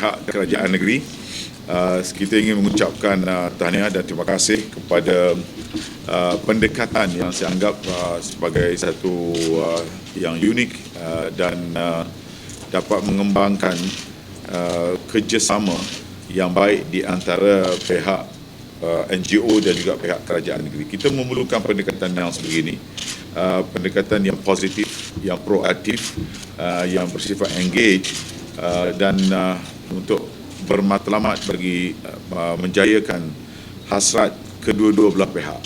kerajaan negeri. Uh, kita ingin mengucapkan uh, tahniah dan terima kasih kepada uh, pendekatan yang saya anggap uh, sebagai satu uh, yang unik uh, dan uh, dapat mengembangkan uh, kerjasama yang baik di antara pihak uh, NGO dan juga pihak kerajaan negeri. Kita memerlukan pendekatan yang sebegini, uh, pendekatan yang positif, yang proaktif, uh, yang bersifat engage uh, dan uh, untuk bermatlamat bagi uh, menjayakan hasrat kedua-dua belah pihak.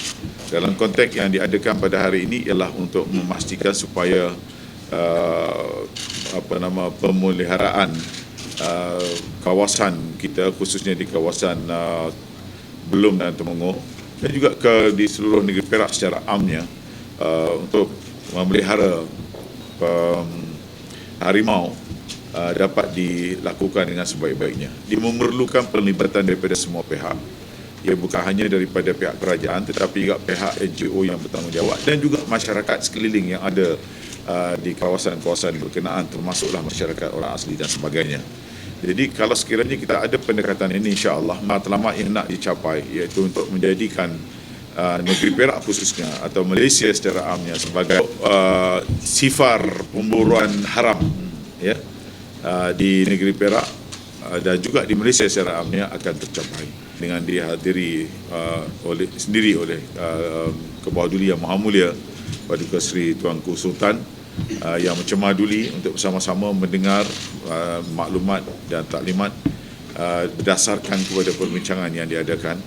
Dalam konteks yang diadakan pada hari ini ialah untuk memastikan supaya uh, apa nama pemeliharaan uh, kawasan kita khususnya di kawasan uh, Belum dan Temenggong dan juga ke di seluruh negeri Perak secara amnya uh, untuk memelihara um, harimau Uh, dapat dilakukan dengan sebaik-baiknya. Dia memerlukan perlibatan daripada semua pihak. Ia bukan hanya daripada pihak kerajaan tetapi juga pihak NGO yang bertanggungjawab dan juga masyarakat sekeliling yang ada uh, di kawasan-kawasan berkenaan termasuklah masyarakat orang asli dan sebagainya. Jadi kalau sekiranya kita ada pendekatan ini insya-Allah matlamat yang nak dicapai iaitu untuk menjadikan uh, negeri Perak khususnya atau Malaysia secara amnya sebagai uh, sifar pemburuan haram ya Uh, di negeri Perak uh, dan juga di Malaysia secara amnya akan tercapai dengan dihadiri uh, oleh sendiri oleh Kebawah Duli Yang Maha Mulia Paduka Seri Tuanku Sultan yang mencemaduli untuk bersama-sama mendengar maklumat dan taklimat berdasarkan kepada perbincangan yang diadakan.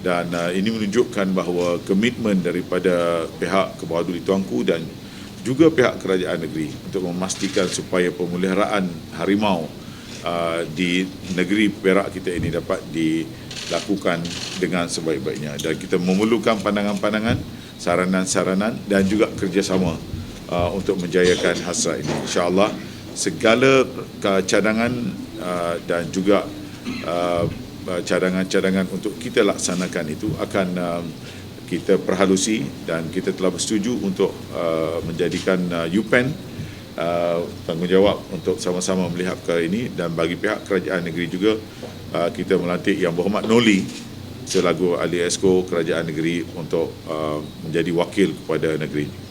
Dan ini menunjukkan bahawa komitmen daripada pihak Kebawah Duli Tuanku dan juga pihak kerajaan negeri untuk memastikan supaya pemeliharaan harimau uh, di negeri Perak kita ini dapat dilakukan dengan sebaik-baiknya dan kita memerlukan pandangan-pandangan, saranan-saranan dan juga kerjasama uh, untuk menjayakan hasrat ini. InsyaAllah segala cadangan uh, dan juga cadangan-cadangan untuk kita laksanakan itu akan uh, kita perhalusi dan kita telah bersetuju untuk uh, menjadikan uh, UPEN uh, tanggungjawab untuk sama-sama melihat perkara ini dan bagi pihak kerajaan negeri juga uh, kita melantik Yang Berhormat Noli selaku ahli esko kerajaan negeri untuk uh, menjadi wakil kepada negeri ini.